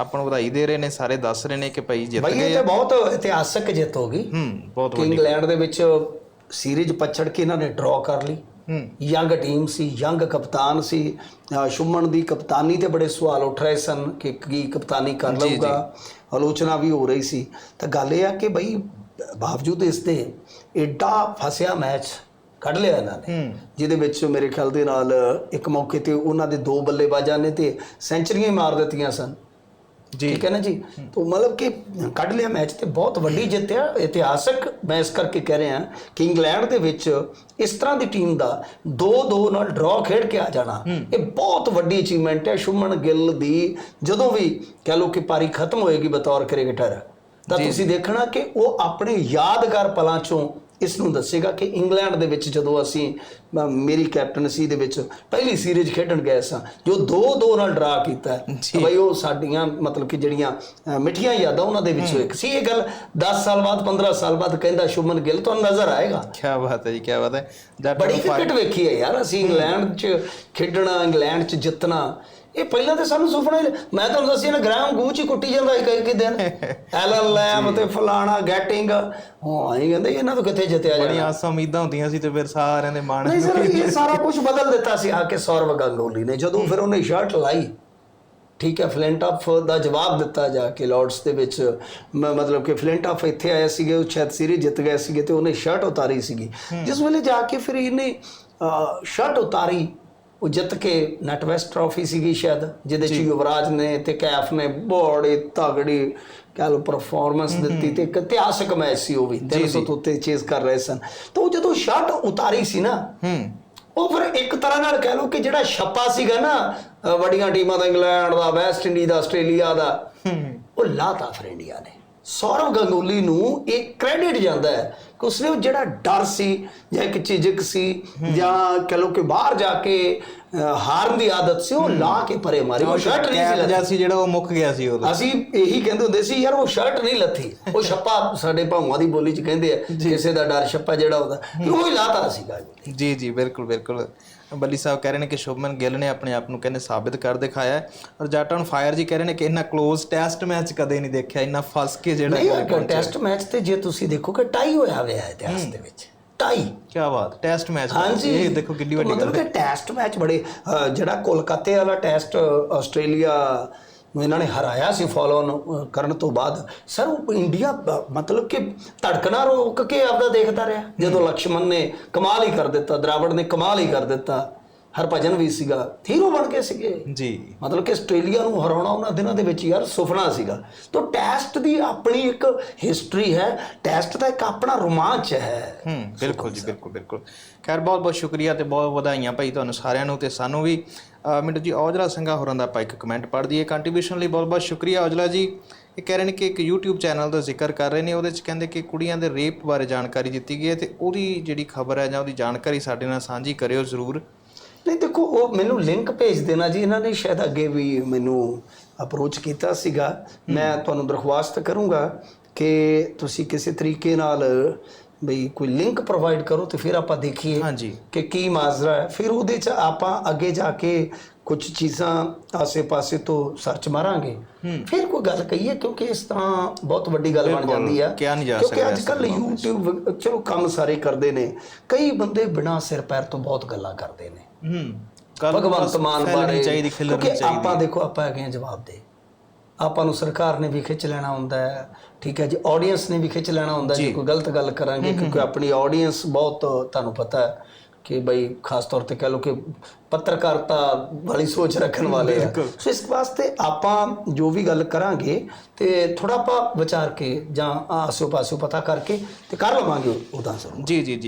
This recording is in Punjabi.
ਆਪਾਂ ਨੂੰ ਵਧਾਈ ਦੇ ਰਹੇ ਨੇ ਸਾਰੇ ਦੱਸ ਰਹੇ ਨੇ ਕਿ ਭਾਈ ਜਿੱਤ ਬਈ ਇਹ ਗਏ ਤੇ ਬਹੁਤ ਇਤਿਹਾਸਕ ਜਿੱਤ ਹੋ ਗਈ। ਹੂੰ ਬਹੁਤ ਕਿ ਇੰਗਲੈਂਡ ਦੇ ਵਿੱਚ ਸੀਰੀਜ਼ ਪਛੜ ਕੇ ਇਹਨਾਂ ਨੇ ਡਰਾਅ ਕਰ ਲਈ। ਹੂੰ। ਯੰਗ ਟੀਮ ਸੀ ਯੰਗ ਕਪਤਾਨ ਸੀ। ਅਹ ਸ਼ੁਭਮਨ ਦੀ ਕਪਤਾਨੀ ਤੇ ਬੜੇ ਸਵਾਲ ਉੱਠ ਰਹੇ ਸਨ ਕਿ ਕੀ ਕਪਤਾਨੀ ਕਰ ਜੀ, ਲਊਗਾ। ਆਲੋਚਨਾ ਵੀ ਹੋ ਰਹੀ ਸੀ। ਤਾਂ ਗੱਲ ਇਹ ਆ ਕਿ ਬਈ ਬਾਵਜੂਦ ਇਸ ਦੇ ਐਡਾ ਫਸਿਆ ਮੈਚ ਕੱਢ ਲਿਆ ਇਹਨਾਂ ਨੇ। ਹੂੰ। ਜਿਹਦੇ ਵਿੱਚ ਮੇਰੇ ਖਿਆਲ ਦੇ ਨਾਲ ਇੱਕ ਮੌਕੇ ਤੇ ਉਹਨਾਂ ਦੇ ਦੋ ਬੱਲੇਬਾਜ਼ਾਂ ਨੇ ਤੇ ਸੈਂਚਰੀਆਂ ਹੀ ਮਾਰ ਦਿੱਤੀਆਂ ਸਨ। ਠੀਕ ਹੈ ਨਾ ਜੀ? ਤੋਂ ਮਤਲਬ ਕਿ ਕੱਢ ਲਿਆ ਮੈਚ ਤੇ ਬਹੁਤ ਵੱਡੀ ਜਿੱਤ ਆ ਇਤਿਹਾਸਕ ਮੈਂ ਇਸ ਕਰਕੇ ਕਹਿ ਰਿਹਾ ਕਿ ਇੰਗਲੈਂਡ ਦੇ ਵਿੱਚ ਇਸ ਤਰ੍ਹਾਂ ਦੀ ਟੀਮ ਦਾ 2-2 ਨਾਲ ਡਰਾਅ ਖੇਡ ਕੇ ਆ ਜਾਣਾ ਇਹ ਬਹੁਤ ਵੱਡੀ ਅਚੀਵਮੈਂਟ ਹੈ ਸ਼ੁਭਮਨ ਗਿੱਲ ਦੀ। ਜਦੋਂ ਵੀ ਕਹ ਲਓ ਕਿ ਪਾਰੀ ਖਤਮ ਹੋਏਗੀ ਬਤੌਰ ਕ੍ਰਿਕਟਰ ਤਾਂ ਤੁਸੀਂ ਦੇਖਣਾ ਕਿ ਉਹ ਆਪਣੇ ਯਾਦਗਾਰ ਪਲਾਂ ਚੋਂ ਇਸ ਨੂੰ ਦੱਸੇਗਾ ਕਿ ਇੰਗਲੈਂਡ ਦੇ ਵਿੱਚ ਜਦੋਂ ਅਸੀਂ ਮੇਰੀ ਕੈਪਟਨਸੀ ਦੇ ਵਿੱਚ ਪਹਿਲੀ ਸੀਰੀਜ਼ ਖੇਡਣ ਗਏ ਸਾਂ ਜੋ 2-2 ਨਾਲ ਡਰਾ ਕੀਤਾ ਬਈ ਉਹ ਸਾਡੀਆਂ ਮਤਲਬ ਕਿ ਜਿਹੜੀਆਂ ਮਿੱਠੀਆਂ ਯਾਦਾਂ ਉਹਨਾਂ ਦੇ ਵਿੱਚੋਂ ਇੱਕ ਸੀ। ਇਹ ਗੱਲ 10 ਸਾਲ ਬਾਅਦ 15 ਸਾਲ ਬਾਅਦ ਕਹਿੰਦਾ ਸ਼ੁਭਮਨ ਗਿੱਲ ਤੁਹਾਨੂੰ ਨਜ਼ਰ ਆਏਗਾ। ਕੀ ਬਾਤ ਹੈ ਜੀ ਕੀ ਬਾਤ ਹੈ। ਬੜੀ ਕ੍ਰਿਕਟ ਵੇਖੀ ਹੈ ਯਾਰ ਅਸੀਂ ਇੰਗਲੈਂਡ 'ਚ ਖੇਡਣਾ ਇੰਗਲੈਂਡ 'ਚ ਜਿੱਤਣਾ। ਇਹ ਪਹਿਲਾਂ ਤੇ ਸਾਨੂੰ ਸੁਪਨਾ ਮੈਂ ਤੁਹਾਨੂੰ ਦੱਸਿਆ ਨਾ ਗ੍ਰਾਮ ਗੂਚ ਹੀ ਕੁੱਟੀ ਜਾਂਦਾ ਇੱਕ ਇੱਕ ਦਿਨ। ਐਲਨ ਲੈਮ ਤੇ ਫਲਾਣਾ ਗੈਟਿੰਗ। ਹਾਂ ਆਈ ਕਹਿੰਦੇ ਇਹਨਾਂ ਤੋਂ ਕਿੱਥੇ ਜਿੱਤਿਆ ਜਾਣਾ। ਬੜੀਆਂ ਆਸਾਂ ਉਮੀਦਾਂ ਹੁੰਦੀਆਂ ਸੀ ਤੇ ਫਿਰ ਸਾਰਿਆਂ ਦੇ ਮਨ ਨਹੀਂ ਸਰ ਇਹ ਸਾਰਾ ਕੁਝ ਬਦਲ ਦਿੱਤਾ ਸੀ। ਆ ਕੇ ਸੌਰਵ ਗੰਗੋਲੀ ਨੇ ਜਦੋਂ ਫਿਰ ਉਹਨੇ ਸ਼ਰਟ ਲਾਈ। ਠੀਕ ਹੈ ਫਲਿੰਟਾਫ ਦਾ ਜਵਾਬ ਦਿੱਤਾ ਜਾ ਕੇ ਲਾਰਡਸ ਦੇ ਵਿੱਚ। ਮਤਲਬ ਕਿ ਫਲਿੰਟਾਫ ਇੱਥੇ ਆਇਆ ਸੀਗੇ ਉਹ ਸ਼ਾਇਦ ਸੀਰੀਜ਼ ਜਿੱਤ ਗਏ ਸੀਗੇ ਤੇ ਉਹਨੇ ਸ਼ਰਟ ਉਤਾਰੀ ਸੀਗੀ। ਜਿਸ ਵੇਲੇ ਜਾ ਕੇ ਫਿਰ ਇਹਨੇ ਸ਼ਰਟ ਉਤਾਰੀ। ਉਹ ਜਿੱਤ ਕੇ ਨਟ ਵੈਸਟ ਟਰਾਫੀ ਸੀਗੀ ਸ਼ਾਇਦ ਜਿਹਦੇ ਚ ਯੁਵਰਾਜ ਨੇ ਤੇ ਕੈਫ ਨੇ ਬੜੀ ਤਗੜੀ ਕਹਿ ਪਰਫਾਰਮੈਂਸ ਦਿੱਤੀ ਤੇ ਇੱਕ ਇਤਿਹਾਸਕ ਮੈਚ ਸੀ ਉਹ ਵੀ 300 ਤੋਂ ਉੱਤੇ ਚੇਸ ਕਰ ਰਹੇ ਸਨ। ਤਾਂ ਉਹ ਜਦੋਂ ਸ਼ਰਟ ਉਤਾਰੀ ਸੀ ਨਾ ਹੂੰ ਉਹ ਫਿਰ ਇੱਕ ਤਰ੍ਹਾਂ ਨਾਲ ਕਹਿ ਲਓ ਕਿ ਜਿਹੜਾ ਛੱਪਾ ਸੀਗਾ ਨਾ ਵੱਡੀਆਂ ਟੀਮਾਂ ਦਾ ਇੰਗਲੈਂਡ ਦਾ ਵੈਸਟ ਇੰਡੀਜ਼ ਦਾ ਆਸਟ੍ਰੇਲੀਆ ਦਾ ਉਹ ਲਾਤਾ ਫਿਰ ਇੰਡੀਆ ਨੇ। ਸੌਰਵ ਗੰਗੂਲੀ ਨੂੰ ਇਹ ਕ੍ਰੈਡਿਟ ਜਾਂਦਾ ਹੈ ਕਿ ਉਸਨੇ ਉਹ ਜਿਹੜਾ ਡਰ ਸੀ ਜਾਂ ਇੱਕ ਝਿਜਕ ਸੀ ਜਾਂ ਕਹਿ ਲਓ ਕਿ ਬਾਹਰ ਜਾ ਕੇ ਹਾਰਨ ਦੀ ਆਦਤ ਸੀ ਉਹ ਲਾ ਕੇ ਪਰੇ ਮਾਰੀ ਉਹ ਸ਼ਰਟ ਨਹੀਂ ਸੀ ਲੱਥੀ। ਸੀ ਜਿਹੜਾ ਉਹ ਮੁੱਕ ਗਿਆ ਸੀ ਉਦੋਂ। ਅਸੀਂ ਇਹੀ ਕਹਿੰਦੇ ਹੁੰਦੇ ਸੀ ਯਾਰ ਉਹ ਸ਼ਰਟ ਨਹੀਂ ਲੱਥੀ। ਉਹ ਛੱਪਾ ਸਾਡੇ ਭਾਵਾਂ ਦੀ ਬੋਲੀ ਚ ਕਹਿੰਦੇ ਆ ਕਿਸੇ ਦਾ ਡਰ ਛੱਪਾ ਜਿਹੜਾ ਹੁੰਦਾ ਉਹ ਹੀ ਲਾਤਾ ਸੀਗਾ ਜੀ ਜੀ ਬਿਲਕੁਲ ਬਿਲਕੁਲ। ਬੱਲੀ ਸਾਹਿਬ ਕਹਿ ਰਹੇ ਨੇ ਕਿ ਸ਼ੁਭਮਨ ਗਿੱਲ ਨੇ ਆਪਣੇ ਆਪ ਨੂੰ ਕਹਿੰਦੇ ਸਾਬਿਤ ਕਰ ਦਿਖਾਇਆ। ਔਰ ਜੱਟ ਔਨ ਫਾਇਰ ਜੀ ਕਹਿ ਰਹੇ ਨੇ ਕਿ ਇੰਨਾ ক্লোਜ਼ ਟੈਸਟ ਮੈਚ ਕਦੇ ਨਹੀਂ ਦੇਖਿਆ ਇੰਨਾ ਫਸ ਕੇ ਜਿਹੜਾ ਟੈਸਟ ਮੈਚ ਤੇ ਜੇ ਤੁਸੀਂ ਦੇਖੋ ਕਿ ਟਾਈ ਹੋਇਆ ਹੋਇਆ ਹੈ ਇਤਿਹਾਸ ਦੇ ਵਿੱਚ। ਟਾਈ ਕੀ ਬਾਤ ਟੈਸਟ ਮੈਚ ਹਾਂਜੀ। ਇਹ ਦੇਖੋ ਕਿੰਨੀ ਵੱਡੀ ਮਤਲਬ ਕਿ ਟੈਸਟ ਮੈਚ ਬੜੇ ਜਿਹੜਾ ਕੋਲਕਾਤੇ ਵਾਲਾ ਟੈਸਟ ਆਸਟ੍ਰੇਲੀਆ ਨੂੰ ਇਹਨਾਂ ਨੇ ਹਰਾਇਆ ਸੀ ਫਾਲੋ ਕਰਨ ਤੋਂ ਬਾਅਦ। ਸਰ ਇੰਡੀਆ ਮਤਲਬ ਕਿ ਧੜਕਣਾ ਰੋਕ ਕੇ ਆਪਦਾ ਦੇਖਦਾ ਰਿਹਾ। ਜਦੋਂ ਲਕਸ਼ਮਣ ਨੇ ਕਮਾਲ ਹੀ ਕਰ ਦਿੱਤਾ ਦਰਾਵੜ ਨੇ ਕਮਾਲ ਹੀ ਕਰ ਦਿੱਤਾ। ਹਰਭਜਨ ਵੀ ਸੀਗਾ। ਹੀਰੋ ਬਣ ਕੇ ਸੀਗੇ। ਜੀ। ਮਤਲਬ ਕਿ ਆਸਟ੍ਰੇਲੀਆ ਨੂੰ ਹਰਾਉਣਾ ਉਹਨਾਂ ਦਿਨਾਂ ਦੇ ਵਿੱਚ ਯਾਰ ਸੁਪਨਾ ਸੀਗਾ। ਤਾਂ ਟੈਸਟ ਦੀ ਆਪਣੀ ਇੱਕ ਹਿਸਟਰੀ ਹੈ। ਟੈਸਟ ਦਾ ਇੱਕ ਆਪਣਾ ਰੋਮਾਂਚ ਹੈ। ਹੂੰ ਬਿਲਕੁਲ ਜੀ ਬਿਲਕੁਲ ਬਿਲਕੁਲ। ਖੈਰ ਬਹੁਤ ਬਹੁਤ ਸ਼ੁਕਰੀਆ ਤੇ ਬਹੁਤ ਵਧਾਈਆਂ ਭਾਈ ਤੁਹਾਨੂੰ ਸਾਰਿਆਂ ਨੂੰ ਤੇ ਸਾਨੂੰ ਵੀ। ਮਿੰਟੂ ਜੀ ਔਜਲਾ ਸਿੰਘਾ ਹੋਰਾਂ ਦਾ ਆਪਾਂ ਇੱਕ ਕਮੈਂਟ ਪੜ੍ਹ ਦਈਏ। ਕੰਟਰੀਬਿਊਸ਼ਨ ਲਈ ਬਹੁਤ ਬਹੁਤ ਸ਼ੁਕਰੀਆ ਔਜਲਾ ਜੀ। ਇਹ ਕਹਿ ਰਹੇ ਨੇ ਕਿ ਇੱਕ YouTube ਚੈਨਲ ਦਾ ਜ਼ਿਕਰ ਕਰ ਰਹੇ ਨੇ। ਉਹਦੇ ਚ ਕਹਿੰਦੇ ਕਿ ਕੁੜੀਆਂ ਦੇ ਰੇਪ ਬਾਰੇ ਜਾਣਕਾਰੀ ਦਿੱਤੀ ਗਈ ਹੈ ਤੇ ਉਹਦੀ ਜਿਹੜੀ ਖਬਰ ਹੈ ਜਾਂ ਉਹਦੀ ਜਾਣਕਾਰੀ ਸਾਡੇ ਨਾਲ ਸਾਂਝੀ ਕਰਿਓ ਜ਼ਰੂਰ। ਨਹੀਂ ਦੇਖੋ ਉਹ ਮੈਨੂੰ ਲਿੰਕ ਭੇਜ ਦੇਣਾ ਜੀ। ਇਹਨਾਂ ਨੇ ਸ਼ਾਇਦ ਅੱਗੇ ਵੀ ਮੈਨੂੰ ਅਪਰੋਚ ਕੀਤਾ ਸੀਗਾ। ਮੈਂ ਤੁਹਾਨੂੰ ਦਰਖਾਸਤ ਕਰੂੰਗਾ ਕਿ ਤੁਸੀਂ ਕਿਸੇ ਤਰੀਕੇ ਨਾਲ ਬਈ ਕੋਈ ਲਿੰਕ ਪ੍ਰੋਵਾਈਡ ਕਰੋ ਤੇ ਫਿਰ ਆਪਾਂ ਦੇਖੀਏ ਹਾਂਜੀ। ਕਿ ਕੀ ਮਾਜਰਾ ਹੈ। ਫਿਰ ਉਹਦੇ ਚ ਆਪਾਂ ਅੱਗੇ ਜਾ ਕੇ ਕੁਝ ਚੀਜ਼ਾਂ ਆਸੇ-ਪਾਸੇ ਤੋਂ ਸਰਚ ਮਾਰਾਂਗੇ। ਫਿਰ ਕੋਈ ਗੱਲ ਕਹੀਏ ਕਿਉਂਕਿ ਇਸ ਤਰ੍ਹਾਂ ਬਹੁਤ ਵੱਡੀ ਗੱਲ ਬਣ ਜਾਂਦੀ ਆ। ਕਿਉਂਕਿ ਅੱਜ ਕੱਲ YouTube ਚਲੋ ਕੰਮ ਸਾਰੇ ਕਰਦੇ ਨੇ। ਕਈ ਬੰਦੇ ਬਿਨਾਂ ਸਿਰ ਪੈਰ ਤੋਂ ਬਹੁਤ ਗੱਲਾਂ ਕਰਦੇ ਨੇ। ਹੂੰ। ਭਗਵੰਤ ਮਾਨ ਬਾਰੇ ਚਾਹੀਦੀ ਖਿਲਰਨੀ ਚਾਹੀਦੀ ਆਪਾਂ ਦੇਖੋ ਆਪਾਂ ਹੈਗੇ ਜਵਾਬ ਦੇ। ਆਪਾਂ ਨੂੰ ਸਰਕਾਰ ਨੇ ਵੀ ਖਿੱਚ ਲੈਣਾ ਹੁੰਦਾ ਹੈ। ਠੀਕ ਹੈ ਜੀ ਆਡੀਅנס ਨੇ ਵੀ ਖਿੱਚ ਲੈਣਾ ਹੁੰਦਾ ਜੇ ਕੋਈ ਗਲਤ ਗੱਲ ਕਰਾਂਗੇ ਕਿਉਂਕਿ ਆਪਣੀ ਆਡੀਅנס ਬਹੁਤ ਤੁਹਾਨੂੰ ਪਤਾ ਹੈ ਕਿ ਬਈ ਖਾਸ ਤੌਰ ਤੇ ਕਹਿ ਲੋ ਕਿ ਪੱਤਰਕਾਰਤਾ ਵਾਲੀ ਸੋਚ ਰੱਖਣ ਵਾਲੇ ਆ। ਸੋ ਇਸ ਵਾਸਤੇ ਆਪਾਂ ਜੋ ਵੀ ਗੱਲ ਕਰਾਂਗੇ ਤੇ ਥੋੜਾ ਆਪਾਂ ਵਿਚਾਰ ਕੇ ਜਾਂ ਆਸੋ ਪਾਸੋ ਪਤਾ ਕਰਕੇ ਤੇ ਕਰ ਲਵਾਂਗੇ ਉਹਦਾ ਜ਼ਰੂਰ ਜੀ ਜੀ ਜੀ।